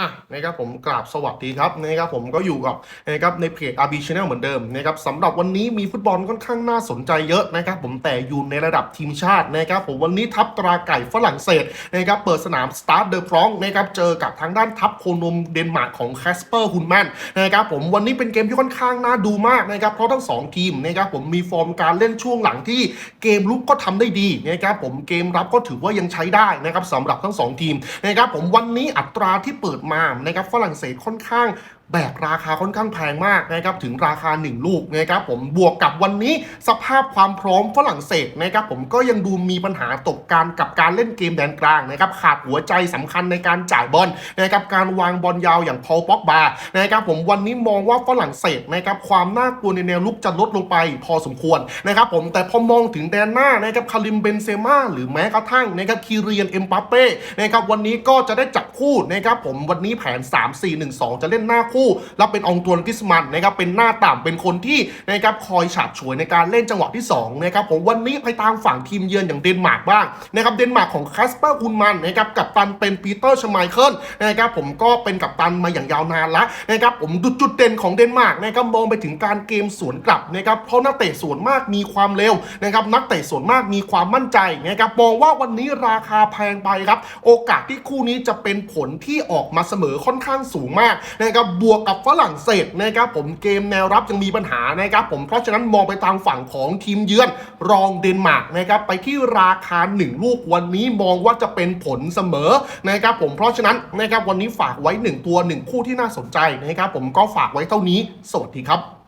อะนะครับผมกราบสวัสดีครับนะครับผมก็อยู่กับนะครับในเพจ RB Channel เหมือนเดิมนะครับสำหรับวันนี้มีฟุตบอลค่อนข้างน่าสนใจเยอะนะครับผมแต่อยู่ในระดับทีมชาตินะครับผมวันนี้ทัพตราไก่ฝรั่งเศสนะครับเปิดสนามสตาร์ทเดอะฟรองนะครับเจอกับทางด้านทัพโคนมเดนมาร์กของแคสเปอร์ฮุนแมนนะครับผมวันนี้เป็นเกมที่ค่อนข้างน่าดูมากนะครับเพราะทั้งสองทีมนะครับผมมีฟอร์มการเล่นช่วงหลังที่เกมลุกก็ทำได้ดีนะครับผมเกมรับก็ถือว่ายังใช้ได้นะครับสำหรับทั้งสองทีมนะครับผมวันนี้อัตราที่เปิดมานะครับฝรั่งเศสค่อนข้าง แบกราคาค่อนข้างแพงมากนะครับถึงราคา 1 ลูกนะครับผมบวกกับวันนี้สภาพความพร้อมฝรั่งเศสนะครับผมก็ยังดูมีปัญหาตกการกับการเล่นเกมแดนกลางนะครับขาดหัวใจสำคัญในการจ่ายบอลนะครับการวางบอลยาวอย่างพอลป็อกบานะครับผมวันนี้มองว่าฝรั่งเศสนะครับความน่ากลัวในแนวลุกจะลดลงไปพอสมควรนะครับผมแต่พอมองถึงแดนหน้านะครับคาริมเบนเซม่าหรือแม้กระทั่งนะครับคีเรียนเอ็มบัปเป้นะครับวันนี้ก็จะได้จับคู่นะครับผมวันนี้แผน 3 4 1 2 จะเล่นหน้าคู่แล้วเป็นองตวนกิสมันนะครับเป็นหน้าต่ำเป็นคนที่นะครับคอยฉาบฉวยในการเล่นจังหวะที่2นะครับผมวันนี้ไปตามฝั่งทีมเยือนอย่างเดนมาร์กบ้างนะครับเดนมาร์กของคาสเปอร์คุนมันนะครับกับตันเป็นปีเตอร์ชไมเคิลนะครับผมก็เป็นกับตันมาอย่างยาวนานล้วนะครับผมดูจุดเด่นของเดนมาร์กนะครับมองไปถึงการเกมสวนกลับนะครับเพราะนักเตะส่วนมากมีความเร็วนะครับนักเตะส่วนมากมีความมั่นใจนะครับมองว่าวันนี้ราคาแพงไปครับ โอกาสที่คู่นี้จะเป็นผลที่ออกมาเสมอค่อนข้างสูงมากนะครับบวกกับฝรั่งเศสนะครับผมเกมแนวรับยังมีปัญหานะครับผมเพราะฉะนั้นมองไปทางฝั่งของทีมเยือนรองเดนมาร์กนะครับไปที่ราคา 1 ลูกวันนี้มองว่าจะเป็นผลเสมอนะครับผมเพราะฉะนั้นนะครับวันนี้ฝากไว้ 1 ตัว 1 คู่ที่น่าสนใจนะครับผมก็ฝากไว้เท่านี้ สวัสดีครับ